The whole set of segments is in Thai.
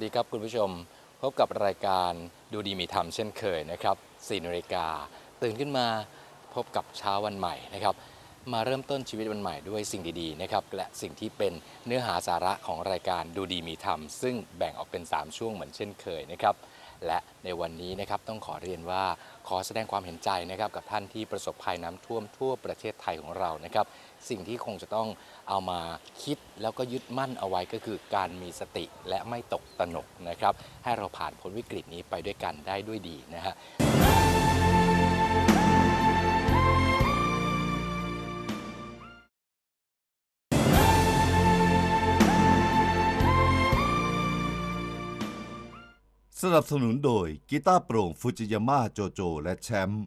สวัสดีครับคุณผู้ชม พบกับรายการดูดีมีธรรมเช่นเคยนะครับ4นาฬิกาตื่นขึ้นมาพบกับเช้าวันใหม่นะครับ มาเริ่มต้นชีวิตวันใหม่ด้วยสิ่งดีๆนะครับและสิ่งที่เป็นเนื้อหาสาระของรายการดูดีมีธรรม ซึ่งแบ่งออกเป็น 3 ช่วงเหมือนเช่นเคยนะครับ และในวันนี้นะครับต้องขอเรียนว่าขอแสดงความเห็นใจนะครับกับท่านที่ประสบภัยน้ำท่วมทั่วประเทศไทยของเรานะครับ สิ่งที่คงจะต้องเอามาคิดแล้วก็ยึดมั่นเอาไว้ก็คือการมีสติและไม่ตกตนกนะครับ ให้เราผ่านพ้นวิกฤตนี้ไปด้วยกันได้ด้วยดีนะฮะ สนับสนุนโดยกีตาร์โปร่งฟูจิยาม่าโจโจ และแชมป์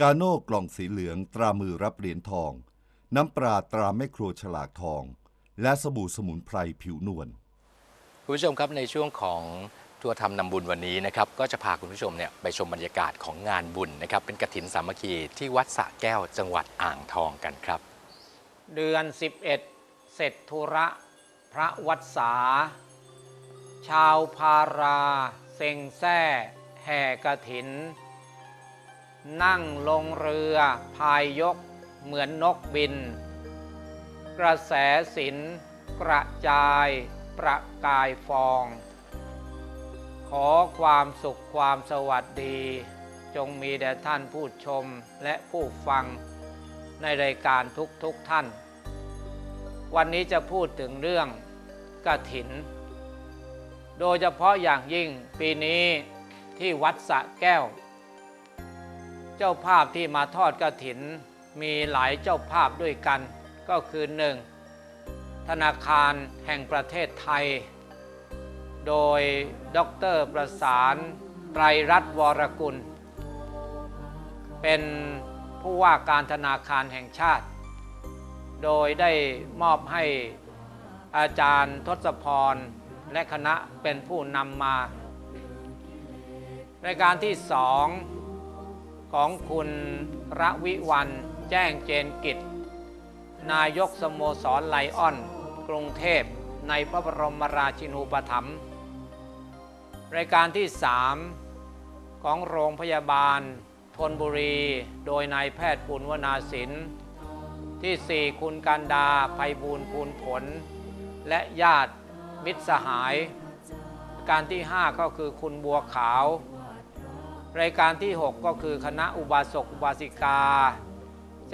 กาโน่กล่องสีเหลืองตรามือรับเหรียญทอง น้ำปลาตราแม่ครัวฉลากทอง และสบู่สมุนไพรผิวนวลคุณผู้ชมครับในช่วงของทัวร์ทำนำบุญวันนี้นะครับ ก็จะพาคุณผู้ชมเนี่ยไปชมบรรยากาศของงานบุญนะครับ เป็นกฐินสามัคคีที่วัดสระแก้วจังหวัดอ่างทองกันครับ เดือน 11 เสร็จธุระ พระวัดสา ชาวพารา เซ็งแซ่แห่กระถิน นั่งลงเรือพายยกเหมือนนกบิน กระแสสินกระจายประกายฟอง ขอความสุขความสวัสดี จงมีแด่ท่านผู้ชมและผู้ฟังในรายการทุกๆทท่าน วันนี้จะพูดถึงเรื่องกระถิน โดยเฉพาะอย่างยิ่งปีนี้ที่วัดสะแก้ว เจ้าภาพที่มาทอดกระถิน มีหลายเจ้าภาพด้วยกัน ก็คือหนึ่งธนาคารแห่งประเทศไทย โดยดรประสานไตรรัตน์วรกุล เป็นผู้ว่าการธนาคารแห่งชาติ โดยได้มอบให้อาจารย์ทศพร และคณะเป็นผู้นำมา รายการที่สองของคุณระวิวันแจ้งเจนกิจ นายกสโมสรไลออน กรุงเทพในพระบรมราชินูปถัมภ์รายการที่สามของโรงพยาบาลธนบุรี โดยนายแพทย์ปุณวนาสินที่สี่คุณการดาภัยบูลภูลผล และญาติ มิตรสหาย การที่ 5 ก็คือคุณบัวขาว รายการที่ 6 ก็คือคณะอุบาสกอุบาสิกา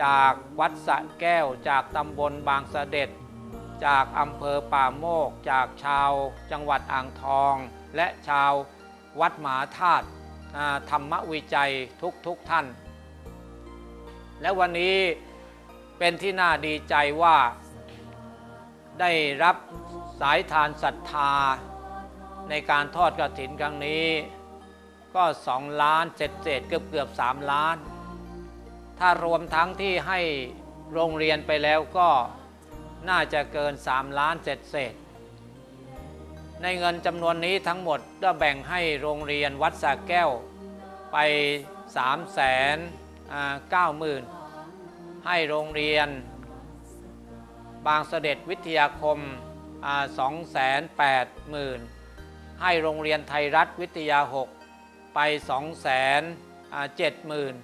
จากวัดสะแก้ว จากตำบลบางสด็ดจากอำเภอป่าโมก จากชาวจังหวัดอ่างทอง และชาววัดหมหาธาตุธรรมวิจัยทุกทุกท่าน และวันนี้เป็นที่น่าดีใจว่า ได้รับสายทานศรัทธา ในการทอดกระถินครั้งนี้ ก็สองล้านเศษเศษเกือบเกือบสามล้าน ถ้ารวมทั้งที่ให้โรงเรียนไปแล้วก็น่าจะเกิน3ล้านเศษเศษในเงินจำนวนนี้ทั้งหมดก็แบ่งให้โรงเรียนวัดสะแก้วไป3 9 0 0 0 0ให้โรงเรียน บางเสด็จวิทยาคมสองแสนแปดหมื่นให้โรงเรียนไทยรัฐวิทยา 6 ไปสองแสนเจ็ดหมื่น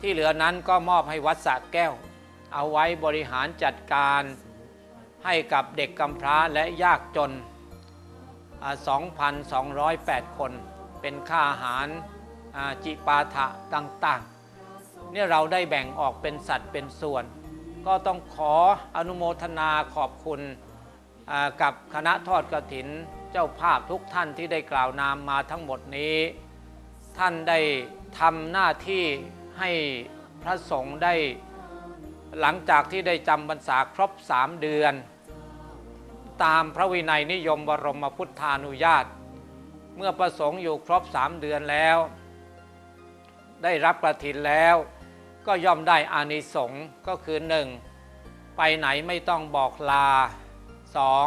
ที่เหลือนั้นก็มอบให้วัดสระแก้ว เอาไว้บริหารจัดการให้กับเด็กกำพร้าและยากจน 2,208 คน เป็นค่าอาหารจิปาถะต่างๆ เนี่ยเราได้แบ่งออกเป็นสัดเป็นส่วน ก็ต้องขออนุโมทนาขอบคุณกับคณะทอดกระถินเจ้าภาพทุกท่านที่ได้กล่าวนามมาทั้งหมดนี้ ท่านได้ทำหน้าที่ให้พระสงฆ์ได้ หลังจากที่ได้จำพรรษาครบสามเดือน ตามพระวินัยนิยมบรมพุทธานุญาต เมื่อประสงค์อยู่ครบสามเดือนแล้ว ได้รับกระถินแล้ว ก็ย่อมได้อานิสงส์ก็คือหนึ่งไปไหนไม่ต้องบอกลาสอง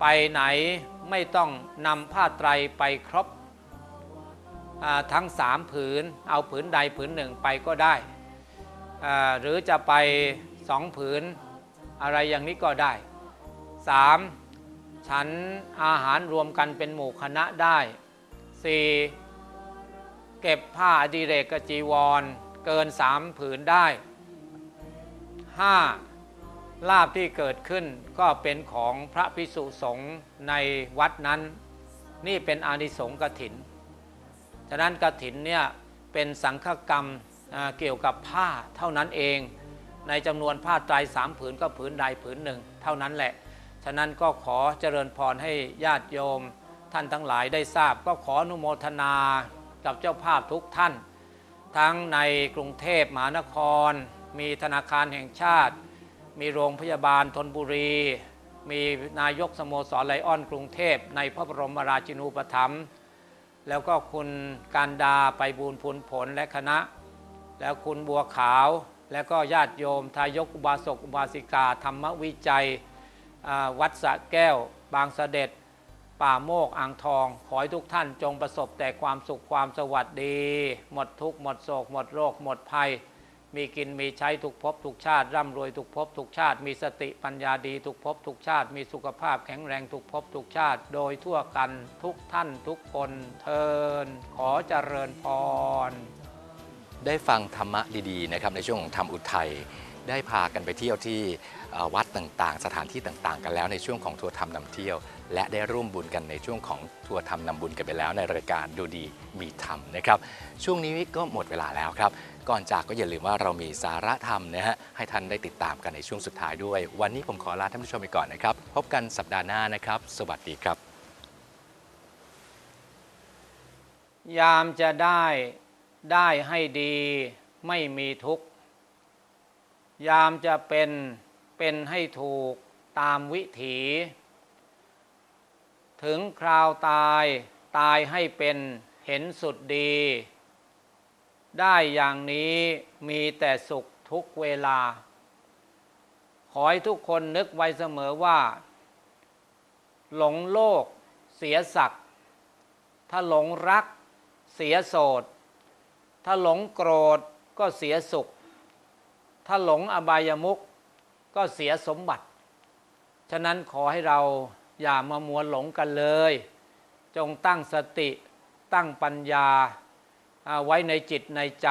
ไปไหนไม่ต้องนำผ้าไตรไปครบทั้งสามผืน เอาผืนใดผืนหนึ่งไปก็ได้อ่าหรือจะไปสองผืนอะไรอย่างนี้ก็ได้สามฉันอาหารรวมกันเป็นหมู่คณะได้สี่เก็บผ้าอดิเรกจีวร เกินสามผืนได้ห้าลาบที่เกิดขึ้นก็เป็นของพระพิสุสงฆ์ในวัดนั้น นี่เป็นอานิสงส์กถิน ฉะนั้นกถินเนี่ยเป็นสังฆกรรมเกี่ยวกับผ้าเท่านั้นเอง ในจำนวนผ้าไตรสามผืนก็ผืนใดผืนหนึ่ง เท่านั้นแหละ ฉะนั้นก็ขอเจริญพรให้ญาติโยม ท่านทั้งหลายได้ทราบ ก็ขออนุโมทนากับเจ้าภาพทุกท่าน ทั้งในกรุงเทพมหานคร มีธนาคารแห่งชาติ มีโรงพยาบาลธนบุรี มีนายกสโมสรไลออนกรุงเทพ ในพระบรมราชินูปถัมภ์แล้วก็คุณการดาไปบูรพูนผลและคณะ แล้วคุณบัวขาว แล้วก็ญาติโยม ทายกอุบาสกอุบาสิกา ธรรมวิจัยวัดสะแก้ว บางเสด็จ ป่าโมกอ่างทอง ขอให้ทุกท่านจงประสบแต่ความสุขความสวัสดี หมดทุกข์หมดโศก หมดโรค หมดภัย มีกินมีใช้ทุกภพทุกชาติ ร่ำรวยทุกภพทุกชาติ มีสติปัญญาดีทุกภพทุกชาติ มีสุขภาพแข็งแรงทุกภพทุกชาติ โดยทั่วกันทุกท่านทุกคนเทินขอเจริญพร ได้ฟังธรรมะดีๆนะครับในช่วงของธรรมอุทัยได้พากันไปเที่ยวที่วัดต่างๆ สถานที่ต่างๆ กันแล้วในช่วงของทัวร์ธรรมนำเที่ยว และได้ร่วมบุญกันในช่วงของทัวร์ธรรมนำบุญกันไปแล้วในรายการดูดีมีธรรมนะครับ ช่วงนี้ก็หมดเวลาแล้วครับ ก่อนจากก็อย่าลืมว่าเรามีสาระธรรมนะฮะให้ท่านได้ติดตามกันในช่วงสุดท้ายด้วย วันนี้ผมขอลาท่านผู้ชมไปก่อนนะครับ พบกันสัปดาห์หน้านะครับ สวัสดีครับ ยามจะได้ได้ให้ดีไม่มีทุกข์ยามจะเป็นเป็นให้ถูกตามวิถี ถึงคราวตายตายให้เป็นเห็นสุดดี ได้อย่างนี้มีแต่สุขทุกเวลา ขอให้ทุกคนนึกไว้เสมอว่า หลงโลกเสียศักดิ์ถ้าหลงรักเสียโสด ถ้าหลงโกรธก็เสียสุข ถ้าหลงอบายมุขก็เสียสมบัติ ฉะนั้นขอให้เรา อย่ามามัวหลงกันเลย จงตั้งสติตั้งปัญญาไว้ในจิตในใจ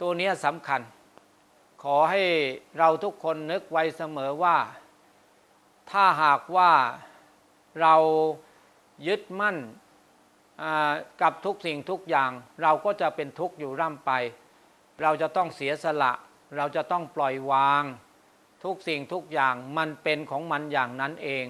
ตัวนี้สำคัญ ขอให้เราทุกคนนึกไว้เสมอว่า ถ้าหากว่าเรายึดมั่นกับทุกสิ่งทุกอย่าง เราก็จะเป็นทุกข์อยู่ร่ำไป เราจะต้องเสียสละ เราจะต้องปล่อยวาง ทุกสิ่งทุกอย่างมันเป็นของมันอย่างนั้นเอง